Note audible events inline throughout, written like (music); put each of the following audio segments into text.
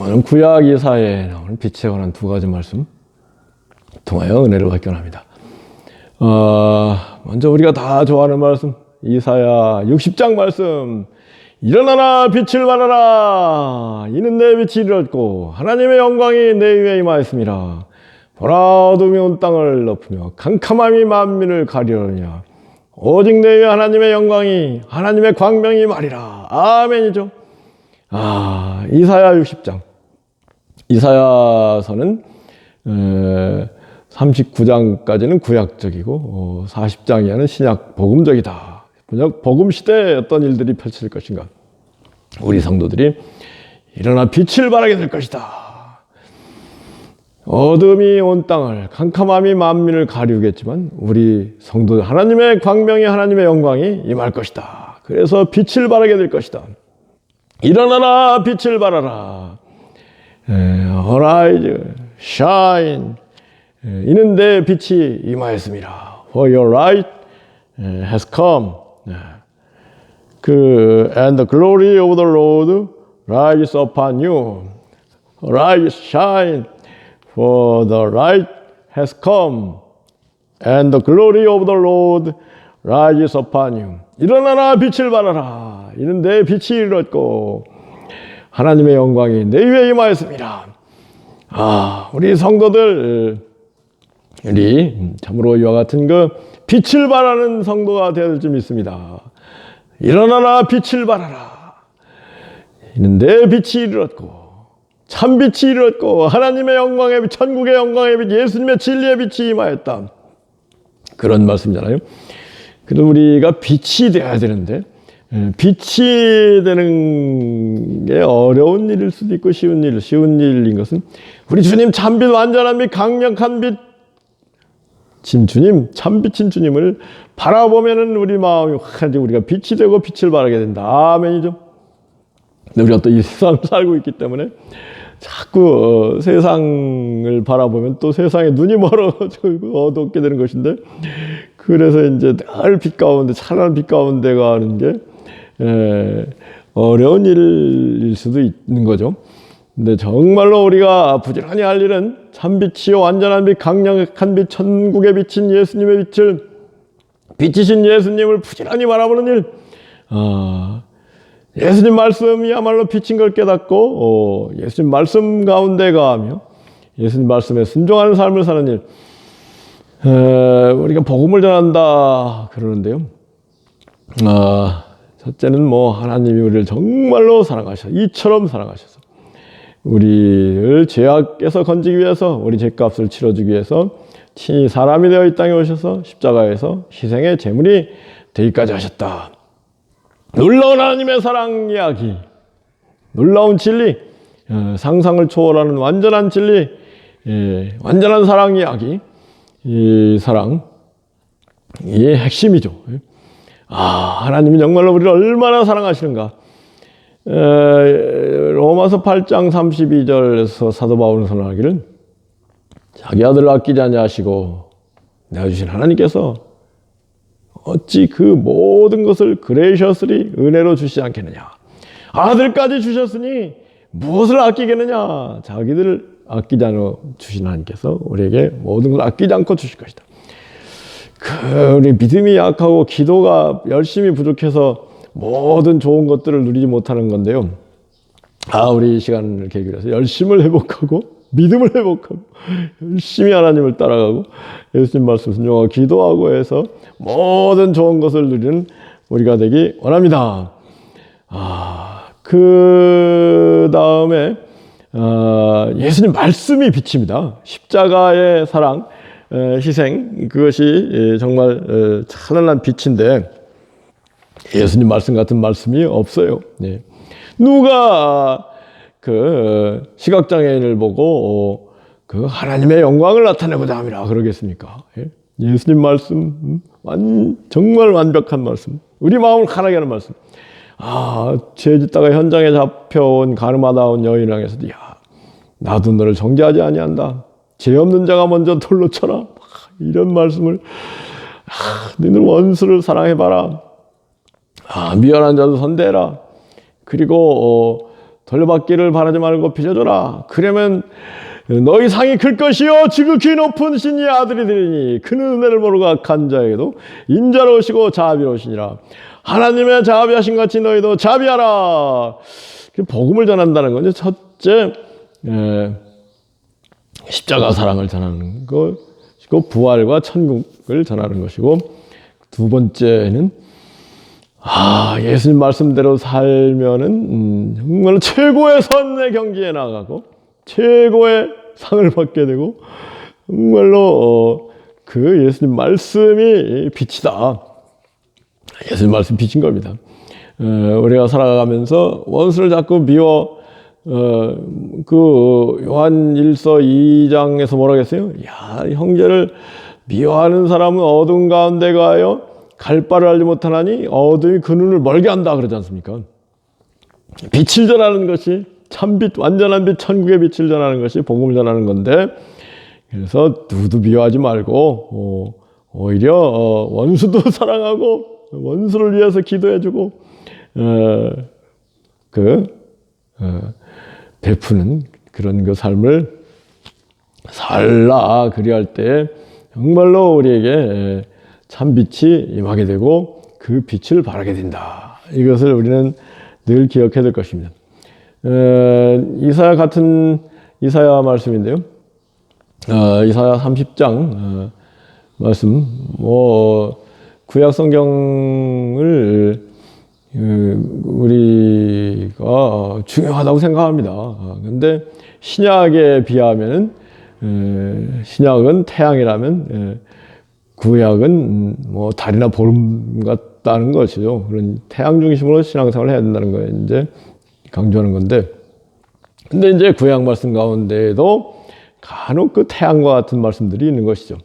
오늘 구약 이사에 나오는 빛에 관한 두 가지 말씀 통하여 은혜를 받기 원합니다. 어, 먼저 우리가 다 좋아하는 말씀 이사야 60장 말씀 일어나라 빛을 발하라 이는 내 빛이 이르렀고 하나님의 영광이 내 위에 임하였습니다. 보라 어둠이 온 땅을 덮으며 캄캄함이 만민을 가리려느냐 오직 내 위에 하나님의 영광이 하나님의 광명이 말이라 아멘이죠. 아 이사야 60장 이사야서는 39장까지는 구약적이고 40장 이하는 신약 복음적이다. 번역 복음 시대에 어떤 일들이 펼쳐질 것인가? 우리 성도들이 일어나 빛을 발하게 될 것이다. 어둠이 온 땅을 캄캄함이 만민을 가리우겠지만 우리 성도 하나님의 광명이 하나님의 영광이 임할 것이다. 그래서 빛을 발하게 될 것이다. 일어나라 빛을 발하라. Arise, shine. 이는 내 빛이 임하였습니다. For your light has come. 그 and the glory of the Lord rise upon you. Rise, shine, for the light has come, and the glory of the Lord rises upon you. 일어나라 빛을 발하라. 내 빛이 이르렀고 하나님의 영광이 내 위에 임하였습니다. 아, 우리 성도들 우리 참으로 이와 같은 그 빛을 발하는 성도가 되어야 좀 있습니다. 일어나라 빛을 발하라. 내 빛이 이르렀고 참 빛이 이르렀고 하나님의 영광의 빛, 천국의 영광의 빛, 예수님의 진리의 빛이 임하였다. 그런 말씀이잖아요. 그럼 우리가 빛이 되어야 되는데 빛이 되는 게 어려운 일일 수도 있고 쉬운 일, 쉬운 일인 것은 우리 주님 참빛 완전한 빛, 강력한 빛, 진 주님, 참빛인 주님을 바라보면은 우리 마음이 확 우리가 빛이 되고 빛을 발하게 된다. 아멘이죠. 근데 우리가 또 이 세상을 살고 있기 때문에 자꾸 어, 세상을 바라보면 또 세상에 눈이 멀어지고 (laughs) 어둡게 되는 것인데 그래서 이제 늘 빛 가운데 찬란한 빛 가운데 가는 게 에, 어려운 일일 수도 있는 거죠. 근데 정말로 우리가 부지런히 할 일은 참빛이요 완전한 빛 강력한 빛 천국에 비친 예수님의 빛을 빛이신 예수님을 부지런히 바라보는 일. 아, 예수님 말씀이야말로 빛인 걸 깨닫고 어, 예수님 말씀 가운데 가하며 예수님 말씀에 순종하는 삶을 사는 일. 에, 우리가 복음을 전한다 그러는데요. 아, 첫째는 뭐 하나님이 우리를 정말로 사랑하셔 이처럼 사랑하셔서 우리를 죄악에서 건지기 위해서 우리 죄값을 치러주기 위해서 친히 사람이 되어 이 땅에 오셔서 십자가에서 희생의 제물이 되기까지 하셨다. 놀라운 하나님의 사랑 이야기, 놀라운 진리, 어, 상상을 초월하는 완전한 진리, 예, 완전한 사랑 이야기, 이 사랑, 이게 핵심이죠. 아, 하나님이 정말로 우리를 얼마나 사랑하시는가. 로마서 8장 32절에서 사도 바울은 선언하기를 자기 아들을 아끼지 아니하시고 내가 주신 하나님께서 어찌 그 모든 것을 그레이셔스리 은혜로 주시지 않겠느냐? 아들까지 주셨으니 무엇을 아끼겠느냐? 자기들을 아끼지 않아 주신 하나님께서 우리에게 모든 걸 아끼지 않고 주실 것이다 그 우리 믿음이 약하고 기도가 열심히 부족해서 모든 좋은 것들을 누리지 못하는 건데요. 아, 우리 이 시간을 계기로 해서 열심을 회복하고 믿음을 회복하고 열심히 하나님을 따라가고 예수님 말씀 순종하고 기도하고 해서 모든 좋은 것을 누리는 우리가 되기 원합니다. 아, 그 다음에 어, 예수님 말씀이 빛입니다. 십자가의 사랑, 희생 그것이 정말 찬란한 빛인데 예수님 말씀 같은 말씀이 없어요. 네. 누가 그 시각장애인을 보고 그 하나님의 영광을 나타내고자 함이라 그러겠습니까? 예? 예수님 말씀 완, 정말 완벽한 말씀. 우리 마음을 가하게 하는 말씀. 아, 죄 짓다가 현장에 잡혀온 가늠하다 온 여인을 향해서도 야, 나도 너를 정죄하지 아니한다. 죄 없는 자가 먼저 돌로 쳐라. 이런 말씀을 아, 너는 원수를 사랑해봐라. 아, 미련한 자도 선대라. 그리고 어, 돌려받기를 바라지 말고 빌려줘라. 그러면 너희 상이 클 것이요 지극히 높은 신의 아들이 되리니 그는 은혜를 모르고 악한 자에게도 인자로우시고 자비로우시니라. 하나님의 자비하신 같이 너희도 자비하라. 그 복음을 전한다는 건요. 첫째 에, 십자가 사랑을 전하는 것이고 부활과 천국을 전하는 것이고 두 번째는 아 예수님 말씀대로 살면은 음, 정말 최고의 선의 경지에 나가고 최고의 상을 받게 되고 정말로 어, 그 예수님 말씀이 빛이다. 예수님 말씀 빛인 겁니다. 어, 우리가 살아가면서 원수를 자꾸 미워 어, 그 요한 1서 2장에서 뭐라고 했어요? 야, 형제를 미워하는 사람은 어둠 가운데 가요. 갈 바를 알지 못하나니 어둠이 그 눈을 멀게 한다 그러지 않습니까? 빛을 전하는 것이 참빛, 완전한 빛, 천국의 빛을 전하는 것이 복음을 전하는 건데 그래서 누구도 미워하지 말고 어, 오히려 어, 원수도 (laughs) 사랑하고 원수를 위해서 기도해주고 어, 그 어, 베푸는 그런 그 삶을 살라 그리할 때 정말로 우리에게 참 빛이 임하게 되고 그 빛을 발하게 된다. 이것을 우리는 늘 기억해야 될 것입니다. 에, 이사야 같은 이사야 말씀인데요. 어, 이사야 30장 어, 말씀 뭐 구약 성경을 그, 우리가 중요하다고 생각합니다. 근데 신약에 비하면은 에, 신약은 태양이라면 에, 구약은 음, 뭐 달이나 보름 같다는 것이죠. 그런 태양 중심으로 신앙생활을 해야 된다는 거 이제 강조하는 건데. 근데 이제 구약 말씀 가운데에도 간혹 그 태양과 같은 말씀들이 있는 것이죠.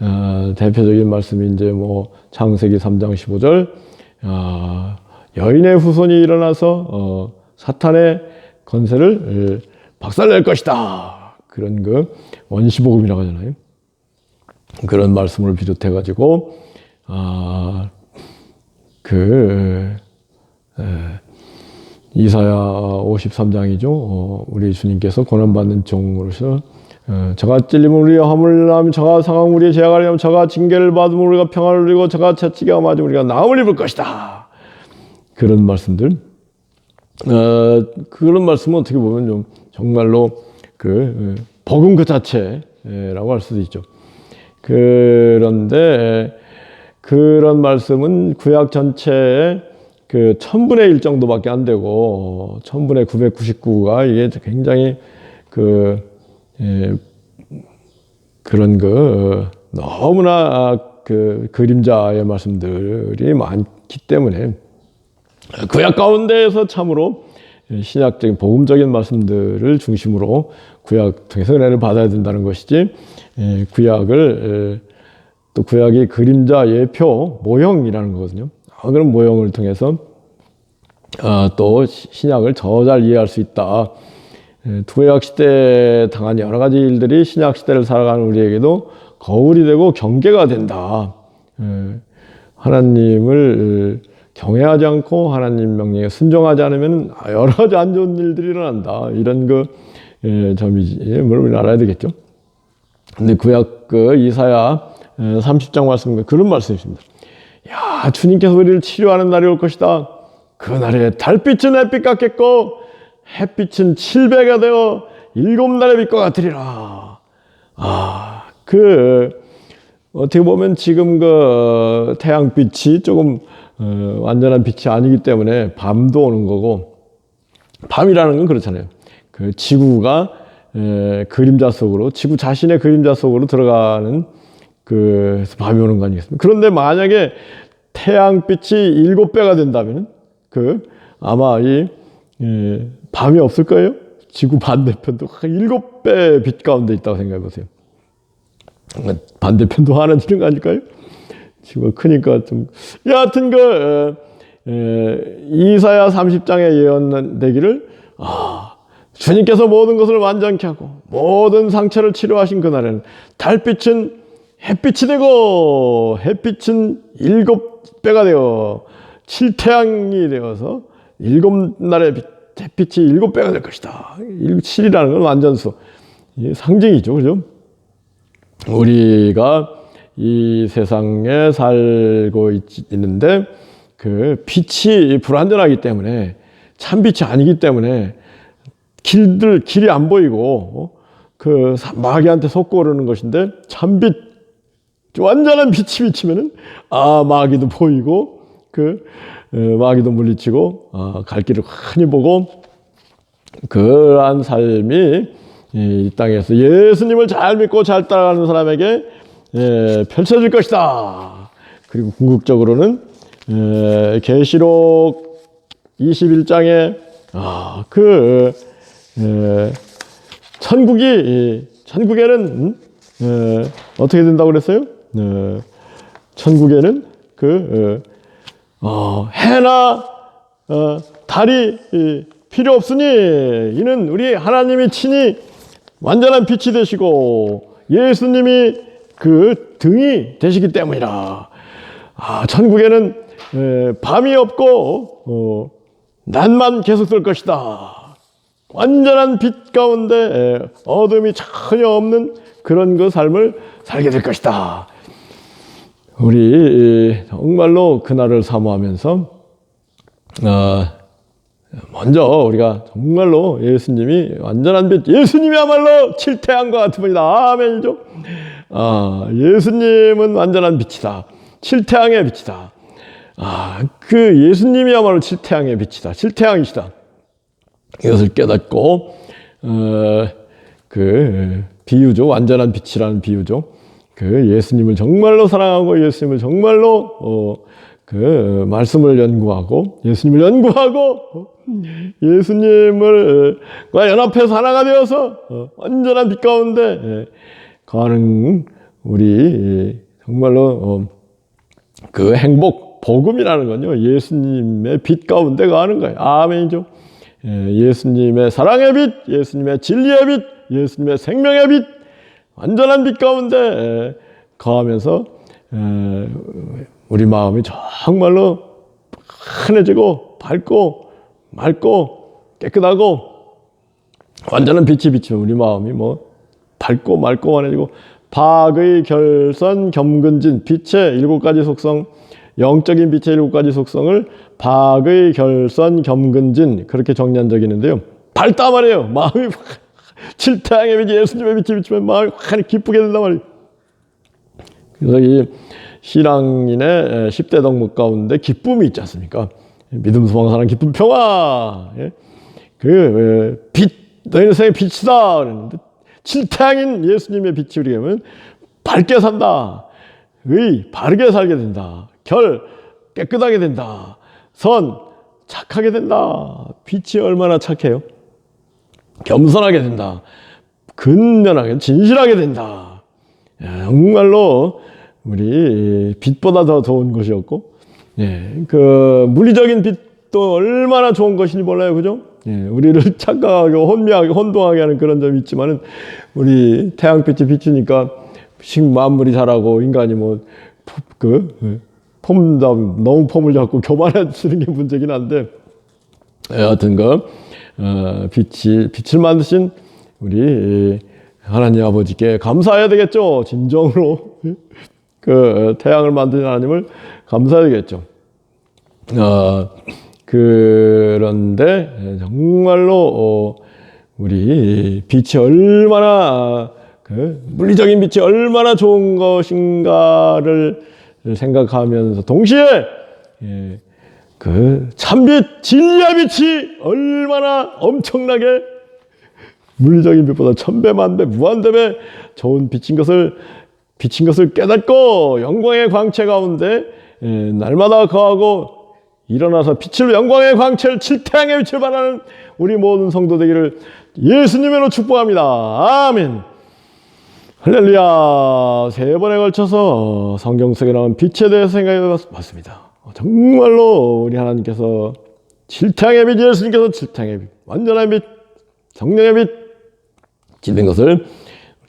어, 대표적인 말씀이 이제 뭐 창세기 3장 15절 아, 여인의 후손이 일어나서 어, 사탄의 건세를 박살낼 것이다. 그런 그 원시복음이라고 하잖아요. 그런 말씀을 비롯해 가지고 아, 그 에, 이사야 53장이죠. 어, 우리 주님께서 고난받는 종으로서 어, 저가 찔림을 우리가 하면 저가 상함 우리의 제약을 하면 저가 징계를 받으면 우리가 평화를 누리고 저가 채찍에 맞으면 우리가 나음을 입을 것이다. 그런 말씀들. 어, 그런 말씀은 어떻게 보면 좀 정말로 그 어, 복음 그 자체라고 할 수도 있죠. 그런데 그런 말씀은 구약 전체에 그 천분의 일 정도밖에 안 되고 천분의 999가 이게 굉장히 그 예, 그런 그 너무나 그 그림자의 말씀들이 많기 때문에 구약 가운데에서 참으로 신약적인 복음적인 말씀들을 중심으로 구약 통해서 은혜를 받아야 된다는 것이지 예, 구약을 예, 또 구약이 그림자 예표 모형이라는 거거든요. 아, 그런 모형을 통해서 아, 또 신약을 더 잘 이해할 수 있다. 예, 구약 시대에 당한 여러 가지 일들이 신약 시대를 살아가는 우리에게도 거울이 되고 경계가 된다. 하나님을 경외하지 않고 하나님 명령에 순종하지 않으면 여러 가지 안 좋은 일들이 일어난다. 이런 그 점이지. 물론 알아야 되겠죠. 근데 구약 그 이사야 30장 말씀 그런 말씀이 있습니다. 야, 주님께서 우리를 치료하는 날이 올 것이다. 그 날에 달빛은 햇빛 같겠고 햇빛은 칠배가 되어 일곱 날의 빛과 같으리라. 아, 그 어떻게 보면 지금 그 태양빛이 조금 어, 완전한 빛이 아니기 때문에 밤도 오는 거고 밤이라는 건 그렇잖아요. 그 지구가 에, 그림자 속으로 지구 자신의 그림자 속으로 들어가는 그 밤이 오는 거 아니겠습니까? 그런데 만약에 태양빛이 일곱 배가 된다면 그 아마 이 에, 밤이 없을 거예요. 지구 반대편도 일곱 배 빛 가운데 있다고 생각해 보세요. 반대편도 하나 지는 거 아닐까요? 지구가 크니까 좀 여하튼 그 에, 이사야 30장에 예언되기를 아, 주님께서 모든 것을 완전케 하고 모든 상처를 치료하신 그날에는 달빛은 햇빛이 되고 햇빛은 일곱 배가 되어 칠태양이 되어서 일곱 날의 빛, 햇빛이 일곱 배가 될 것이다. 7이라는 건 완전수. 상징이죠. 그죠? 우리가 이 세상에 살고 있, 있는데 그 빛이 불완전하기 때문에 참 빛이 아니기 때문에 길들 길이 안 보이고 어? 그 사- 마귀한테 속고 오르는 것인데 참빛 완전한 빛이 비치면은 아 마귀도 보이고 그 어, 마귀도 물리치고 아, 갈 길을 흔히 보고 그러한 삶이 이 땅에서 예수님을 잘 믿고 잘 따라가는 사람에게 예, 펼쳐질 것이다. 그리고 궁극적으로는 예, 계시록 21장에 아, 그 예, 천국이 이 천국에는 음? 예, 어떻게 된다고 그랬어요? 예, 천국에는 그 어, 어, 해나 어, 달이 이, 필요 없으니 이는 우리 하나님이 친히 완전한 빛이 되시고 예수님이 그 등이 되시기 때문이라. 아, 천국에는 에, 밤이 없고 어, 낮만 계속될 것이다. 완전한 빛 가운데 에, 어둠이 전혀 없는 그런 그 삶을 살게 될 것이다. 우리 이, 정말로 그날을 사모하면서 어, 먼저 우리가 정말로 예수님이 완전한 빛, 예수님이야말로 칠태양과 같은 분이다. 아멘이죠. 아, 예수님은 완전한 빛이다. 칠태양의 빛이다. 아, 그 예수님이야말로 칠태양의 빛이다. 칠태양이시다. 이것을 깨닫고 어, 그 비유죠. 완전한 빛이라는 비유죠. 그 예수님을 정말로 사랑하고 예수님을 정말로 어, 그 말씀을 연구하고 예수님을 연구하고 어, 예수님을 과 연합해서 하나가 되어서 어, 완전한 빛 가운데 예, 가는 우리 정말로 어, 그 행복 복음이라는 건요 예수님의 빛 가운데 가는 거예요. 아멘이죠. 예, 예수님의 사랑의 빛 예수님의 진리의 빛 예수님의 생명의 빛 완전한 빛 가운데 예, 거하면서 에, 우리 마음이 정말로 환해지고 밝고 맑고 깨끗하고 완전한 빛이 비치면 우리 마음이 뭐 밝고 맑고 환해지고 박의 결선 겸근진 빛의 일곱 가지 속성 영적인 빛의 일곱 가지 속성을 박의 결선 겸근진 그렇게 정리한 적이 있는데요 밝다 말이에요 마음이 (laughs) 칠태양의 빛이 예수님의 빛이 비치면 마음이 환히 기쁘게 된단 말이에요 그래서 이 신앙인의 10대 덕목 가운데 기쁨이 있지 않습니까? 믿음, 소망, 사랑, 기쁨, 평화. 예? 그, 빛, 너희는 생의 빛이다. 그랬는데, 칠태양인 예수님의 빛이 우리에게 면 밝게 산다. 의, 바르게 살게 된다. 결, 깨끗하게 된다. 선, 착하게 된다. 빛이 얼마나 착해요? 겸손하게 된다. 근면하게, 진실하게 된다. 야, 정말로 우리 빛보다 더 좋은 것이 없고, 예, 그 물리적인 빛도 얼마나 좋은 것인지 몰라요, 그죠? 예, 우리를 (laughs) 착각하게, 혼미하게, 혼동하게 하는 그런 점이 있지만은, 우리 태양빛이 비추니까 식 만물이 자라고 인간이 뭐, 그, 폼, 너무 폼을 잡고 교만해지는 게 문제긴 한데, 여하튼 그, 어, 빛이, 빛을 만드신 우리 하나님 아버지께 감사해야 되겠죠. 진정으로. (laughs) 그 태양을 만든 하나님을 감사해야 되겠죠. 어, 그런데 정말로 어, 우리 빛이 얼마나 그 물리적인 빛이 얼마나 좋은 것인가를 생각하면서 동시에 예, 그 참빛 진리의 빛이 얼마나 엄청나게 물리적인 빛보다 천배 만배 무한대배 좋은 빛인 것을 비친 것을 깨닫고 영광의 광채 가운데 예, 날마다 거하고 일어나서 빛을 영광의 광채를 칠태양의 빛을 발하는 우리 모든 성도 되기를 예수님으로 축복합니다. 아멘. 할렐루야. 세 번에 걸쳐서 성경 속에 나온 빛에 대해서 생각해 봤습니다. 정말로 우리 하나님께서 칠태양의 빛, 예수님께서 칠태양의 빛, 완전한 빛, 성령의 빛, 짓는 것을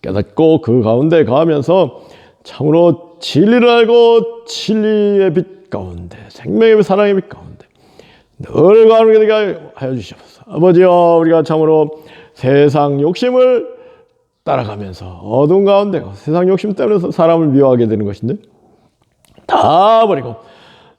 깨닫고 그 가운데 가면서 참으로 진리를 알고 진리의 빛 가운데 생명의 빛, 사랑의 빛 가운데 늘게 되게 하여 주시옵소서. 아버지여 우리가 참으로 세상 욕심을 따라가면서 어두운 가운데 세상 욕심 때문에 사람을 미워하게 되는 것인데 다 버리고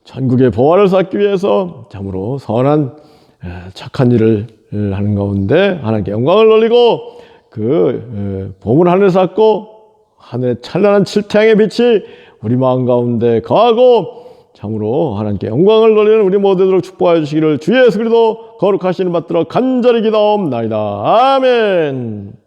전국의 보화를 쌓기 위해서 참으로 선한 에, 착한 일을 에, 하는 가운데 하나님께 영광을 돌리고 그 에, 봄을 하늘에 쌓고 하늘의 찬란한 칠태양의 빛이 우리 마음 가운데 거하고 참으로 하나님께 영광을 돌리는 우리 모두들 축복하여 주시기를 주 예수 그리스도 거룩하시는 받들어 간절히 기도옵나이다. 아멘.